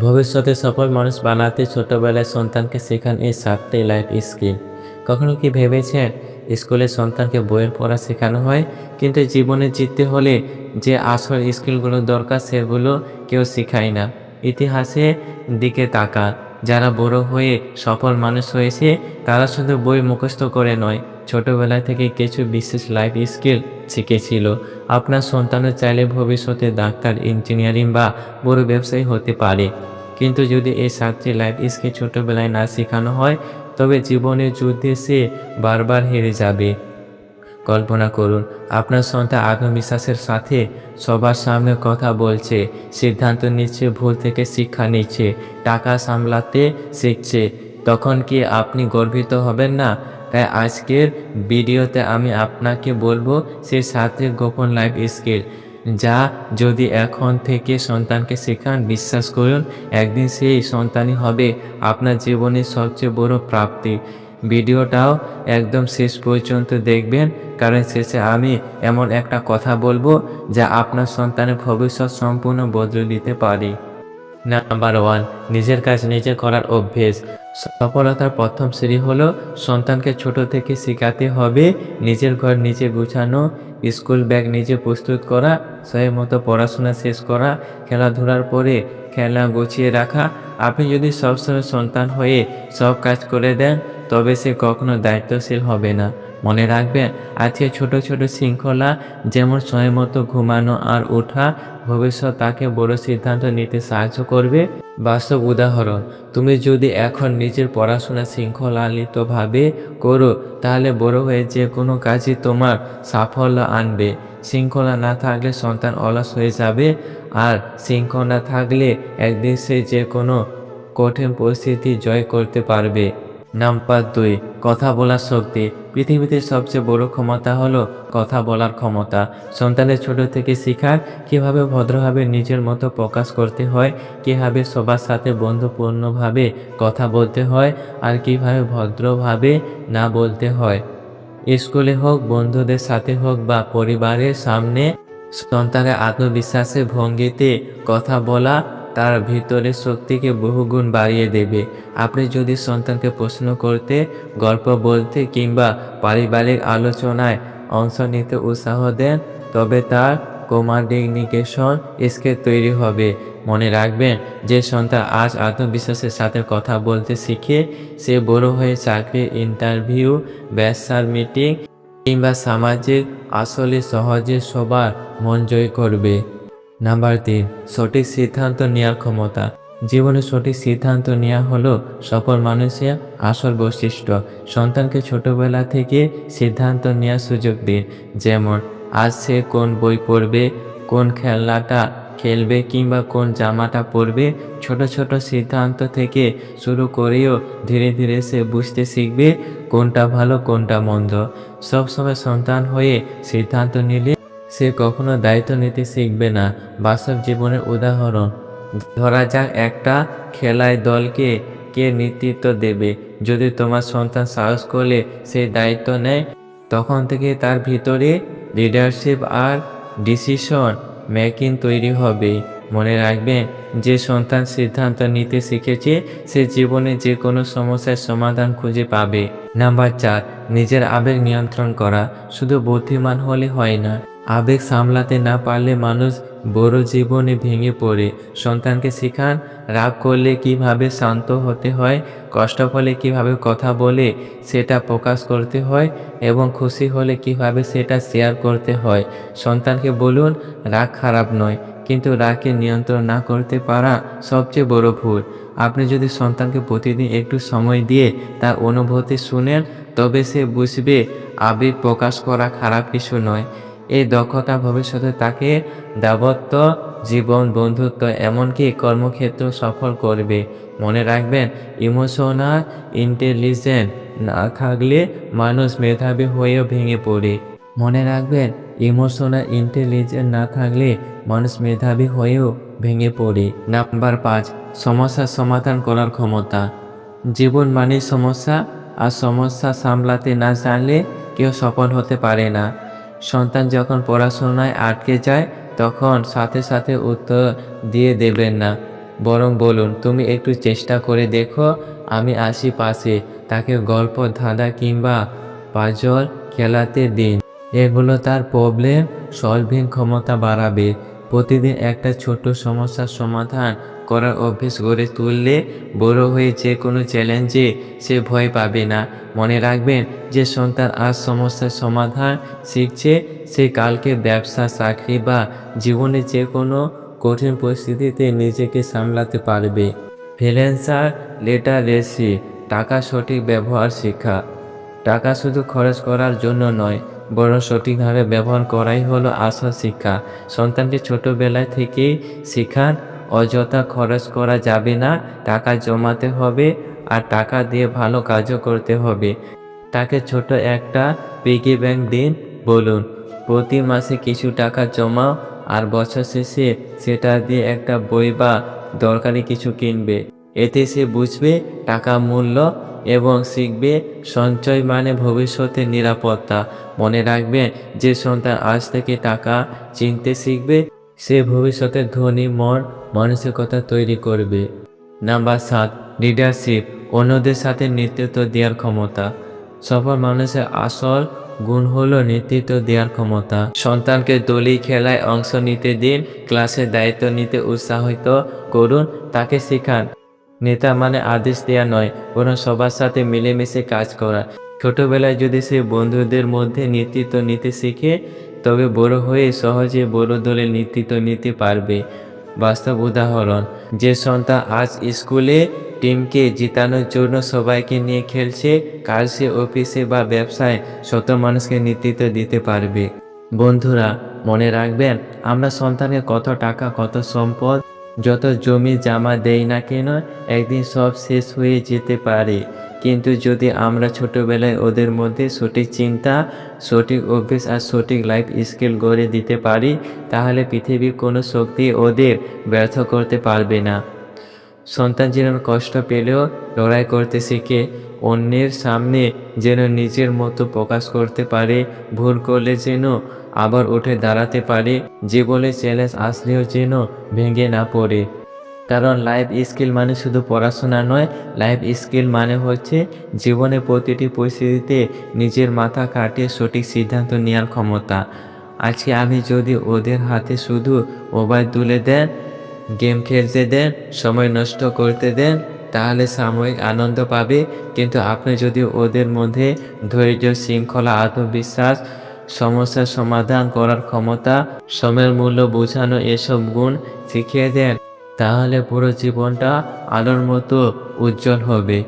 ভবিষ্যতে সফল মানুষ বানাতে ছোটবেলায় সন্তানকে শেখান এই সাতটি লাইফ স্কিল কখনো কি ভেবেছেন স্কুলে সন্তানকে বইয়ের পড়া শেখানো হয়? কিন্তু জীবনে জিততে হলে যে আসল স্কিলগুলো দরকার সেগুলো কেউ শেখায় না। ইতিহাসে দিকে তাকা যারা বড় হয়ে সফল মানুষ হয়েছে, তারা শুধু বই মুখস্থ করে নয়, ছোটবেলা থেকে কিছু বিশেষ লাইফ স্কিল শিখেছিল আপনার সন্তানও চাইলে ভবিষ্যতে ডাক্তার, ইঞ্জিনিয়ারিং বা বড় ব্যবসায়ী হতে পারে। কিন্তু যদি এই সাতটি লাইফ স্কিল ছোটবেলায় না শেখানো হয়, তবে জীবনের যুদ্ধে সে বারবার হেরে যাবে। কল্পনা করুন, আপনার সন্তান আত্মবিশ্বাসের সাথে সবার সামনে কথা বলছে, সিদ্ধান্ত নিচ্ছে, ভুল থেকে শিক্ষা নিচ্ছে, টাকা সামলাতে শিখছে। তখন কি আপনি গর্বিত হবেন না? তাই আজকের ভিডিওতে আমি আপনাকে বলব সে সাথে গোপন লাইফ স্কিল যা যদি এখন থেকে সন্তানকে শেখান, বিশ্বাস করুন, একদিন সেই সন্তানই হবে আপনার জীবনের সবচেয়ে বড় প্রাপ্তি। ভিডিওটাও একদম শেষ পর্যন্ত দেখবেন, কারণ শেষে আমি এমন একটা কথা বলব, যা আপনার সন্তানের ভবিষ্যৎ সম্পূর্ণ বদলে দিতে পারি। নাম্বার ওয়ান নিজের কাজ নিজে করার অভ্যেস। সফলতার প্রথম সিঁড়ি হলো, সন্তানকে ছোট থেকে শেখাতে হবে, নিজের ঘর নিজে গুছানো, স্কুল ব্যাগ নিজে প্রস্তুত করা সময় মতো পড়াশোনা শেষ করা, খেলাধুলার পরে খেলা গুছিয়ে রাখা। আপনি যদি সবসময় সন্তান হয়ে সব কাজ করে দেন, তবে সে কখনো দায়িত্বশীল হবে না। মনে রাখবেন, আজকে ছোট ছোট শৃঙ্খলা, যেমন সময় মতো ঘুমানো আর ওঠা, ভবিষ্যৎ তাকে বড় সিদ্ধান্ত নিতে সাহায্য করবে। বাস্তব উদাহরণ, তুমি যদি এখন নিজের পড়াশোনা শৃঙ্খলালিতভাবে করো, তাহলে বড় হয়ে যে কোনো কাজই তোমার সাফল্য আনবে। শৃঙ্খলা না থাকলে সন্তান অলস হয়ে যাবে, আর শৃঙ্খলা থাকলে একদিন সে যে কোনো কঠিন পরিস্থিতি জয় করতে পারবে। নাম্বার দুই, কথা বলার শক্তি। পৃথিবীতে সবচেয়ে বড় ক্ষমতা হলো কথা বলার ক্ষমতা। সন্তানের ছোট থেকে শেখার, কীভাবে ভদ্রভাবে নিজের মতো প্রকাশ করতে হয়, কীভাবে সবার সাথে বন্ধুপূর্ণভাবে কথা বলতে হয়, আর কীভাবে ভদ্রভাবে না বলতে হয়। স্কুলে হোক, বন্ধুদের সাথে হোক বা পরিবারের সামনে, সন্তানের আত্মবিশ্বাসের ভঙ্গিতে কথা বলা তার ভিতরের শক্তিকে বহুগুণ বাড়িয়ে দেবে। আপনি যদি সন্তানকে প্রশ্ন করতে, গল্প বলতে কিংবা পারিবারিক আলোচনায় অংশ নিতে উৎসাহ দেন, তবে তার কমান্ডিকেশন স্কেল তৈরি হবে। মনে রাখবেন, যে সন্তান আজ আত্মবিশ্বাসের সাথে কথা বলতে শিখে, সে বড় হয়ে চাকরি ইন্টারভিউ ব্যবসার মিটিং কিংবা সামাজিক আসলে সহজে সবার মন জয় করবে। নাম্বার তিন, সঠিক সিদ্ধান্ত নেওয়ার ক্ষমতা। জীবনে সঠিক সিদ্ধান্ত নেওয়া হলো সফল মানুষের আসল বৈশিষ্ট্য। সন্তানকে ছোটবেলা থেকে সিদ্ধান্ত নেওয়ার সুযোগ দিন। যেমন, আজ সে কোন বই পড়বে, কোন খেলনাটা খেলবে কিংবা কোন জামাটা পরবে, ছোট ছোট সিদ্ধান্ত থেকে শুরু করেও ধীরে ধীরে সে বুঝতে শিখবে কোনটা ভালো, কোনটা মন্দ। সবসময় সন্তান হয়ে সিদ্ধান্ত নিলে সে কখনো দায়িত্ব নিতে শিখবে না। বাস্তব জীবনের উদাহরণ, ধরা যাক একটা খেলায় দলকে কে নেতৃত্ব দেবে। যদি তোমার সন্তান সাহস করলে সেই দায়িত্ব নেয়, তখন থেকে তার ভিতরে লিডারশিপ আর ডিসিশন মেকিং তৈরি হবে। মনে রাখবেন, যে সন্তান সিদ্ধান্ত নিতে শিখেছে, সে জীবনে যে কোনো সমস্যার সমাধান খুঁজে পাবে। নাম্বার চার, নিজের আবেগ নিয়ন্ত্রণ করা। শুধু বুদ্ধিমান হলে হয় না। আবেগ সামলাতে না পারলে মানুষ বড় জীবনে ভেঙে পড়ে। সন্তানকে শেখান, রাগ করলে কীভাবে শান্ত হতে হয়, কষ্ট হলে কীভাবে কথা বলে সেটা প্রকাশ করতে হয় এবং খুশি হলে কীভাবে সেটা শেয়ার করতে হয়। সন্তানকে বলুন, রাগ খারাপ নয়, কিন্তু রাগকে নিয়ন্ত্রণ না করতে পারা সবচেয়ে বড় ভুল। আপনি যদি সন্তানকে প্রতিদিন একটু সময় দিয়ে তার অনুভূতি শুনেন, তবে সে বুঝবে, আবেগ প্রকাশ করা খারাপ কিছু নয়। এই দক্ষতা ভবিষ্যতে তাকে দাবত্ব জীবন, বন্ধুত্ব, এমনকি কর্মক্ষেত্র সফল করবে। মনে রাখবেন, ইমোশনাল ইন্টেলিজেন্ট না থাকলে মানুষ মেধাবী হয়েও ভেঙে পড়ে। মনে রাখবেন, ইমোশনাল ইন্টেলিজেন্ট না থাকলে মানুষ মেধাবী হয়েও ভেঙে পড়ে। নাম্বার পাঁচ সমস্যার সমাধান করার ক্ষমতা। জীবন মানে সমস্যা, আর সমস্যা সামলাতে না জানলে কেউ সফল হতে পারে না। সন্তান যখন পড়াশোনায় আটকে যায়, তখন সাথে সাথে উত্তর দিয়ে দেবেন না। বরং বলুন, তুমি একটু চেষ্টা করে দেখো, আমি আসি পাশে। তাকে গল্প, ধাঁধা কিংবা পাজল খেলাতে দিন। এগুলো তার প্রবলেম সলভিং ক্ষমতা বাড়াবে। প্রতিদিন একটা ছোট সমস্যার সমাধান করার অভ্যেস গড়ে তুললে বড় হয়ে যে কোনো চ্যালেঞ্জে সে ভয় পাবে না। মনে রাখবেন যে সন্তান আজ সমস্যার সমাধান শিখছে, সে কালকে ব্যবসা, চাকরি বা জীবনে যে কোনো কঠিন পরিস্থিতিতে নিজেকে সামলাতে পারবে। ফিনান্সার লিটারেসি টাকা সঠিক ব্যবহার শিক্ষা। টাকা শুধু খরচ করার জন্য নয়, বরং সঠিকভাবে ব্যবহার করাই হলো আসল শিক্ষা। সন্তানকে ছোটবেলা থেকেই শেখান অযথা খরচ করা যাবে না, টাকা জমাতে হবে আর টাকা দিয়ে ভালো কাজও করতে হবে। তাকে ছোট একটা পিগি ব্যাংক দিন, বলুন, প্রতি মাসে কিছু টাকা জমাও আর বছর শেষে সেটা দিয়ে একটা বই বা দরকারি কিছু কিনবে। এতে সে বুঝবে টাকা মূল্য এবং শিখবে সঞ্চয় মানে ভবিষ্যতের নিরাপত্তা। মনে রাখবেন, যে সন্তান আজ থেকে টাকা চিনতে শিখবে সে ভবিষ্যতে ধনী মন মানসিকতা তৈরি করবে। নাম্বার সাত লিডারশিপ অন্যদের সাথে নেতৃত্ব দেওয়ার ক্ষমতা। সফল মানুষের আসল গুণ হলো নেতৃত্ব দেওয়ার ক্ষমতা। সন্তানকে দলীয় খেলায় অংশ নিতে দিন ক্লাসের দায়িত্ব নিতে উৎসাহিত করুন, তাকে শেখান। নেতা মানে আদেশ দেওয়া নয়, বরং সবার সাথে মিলেমিশে কাজ করা। ছোটবেলায় যদি সে বন্ধুদের মধ্যে নেতৃত্ব নিতে শিখে তবে বড় হয়ে সহজে বড় দলের নেতৃত্ব নিতে পারবে। বাস্তব উদাহরণ, যে সন্তান আজ স্কুলে টিমকে জিতানোর জন্য সবাইকে নিয়ে খেলছে, কাল সে অফিসে বা ব্যবসায় শত মানুষকে নেতৃত্ব দিতে পারবে। বন্ধুরা, মনে রাখবেন, আমরা সন্তানকে কত টাকা, কত সম্পদ, যত জমি জামা দেই না কেন, একদিন সব শেষ হয়ে যেতে পারে। কিন্তু যদি আমরা ছোটবেলায় ওদের মধ্যে সঠিক চিন্তা, সঠিক অভ্যেস আর সঠিক লাইফ স্কিল গড়ে দিতে পারি, তাহলে পৃথিবীর কোনো শক্তি ওদের ব্যর্থ করতে পারবে না। সন্তান যেন কষ্ট পেলেও লড়াই করতে শিখে, অন্যের সামনে যেন নিজের মতো প্রকাশ করতে পারে, ভুল করলে যেন আবার উঠে দাঁড়াতে পারে জীবনে চ্যালেঞ্জ আসলেও যেন ভেঙে না পড়ে। কারণ লাইফ স্কিল মানে শুধু পড়াশোনা নয় লাইফ স্কিল মানে হচ্ছে জীবনে প্রতিটি পরিস্থিতিতে নিজের মাথা কাটিয়ে সঠিক সিদ্ধান্ত নেওয়ার ক্ষমতা। আজকে আমি যদি ওদের হাতে শুধু মোবাইল তুলে দেন গেম খেলতে দেন, সময় নষ্ট করতে দেন, তাহলে সাময়িক আনন্দ পাবে। কিন্তু আপনি যদি ওদের মধ্যে ধৈর্য, শৃঙ্খলা, আত্মবিশ্বাস, সমস্যার সমাধান করার ক্ষমতা, সময়ের মূল্য বোঝানো এসব গুণ শিখিয়ে দেন তাহলে পুরো জীবনটা আলোর মতো উজ্জ্বল হবে।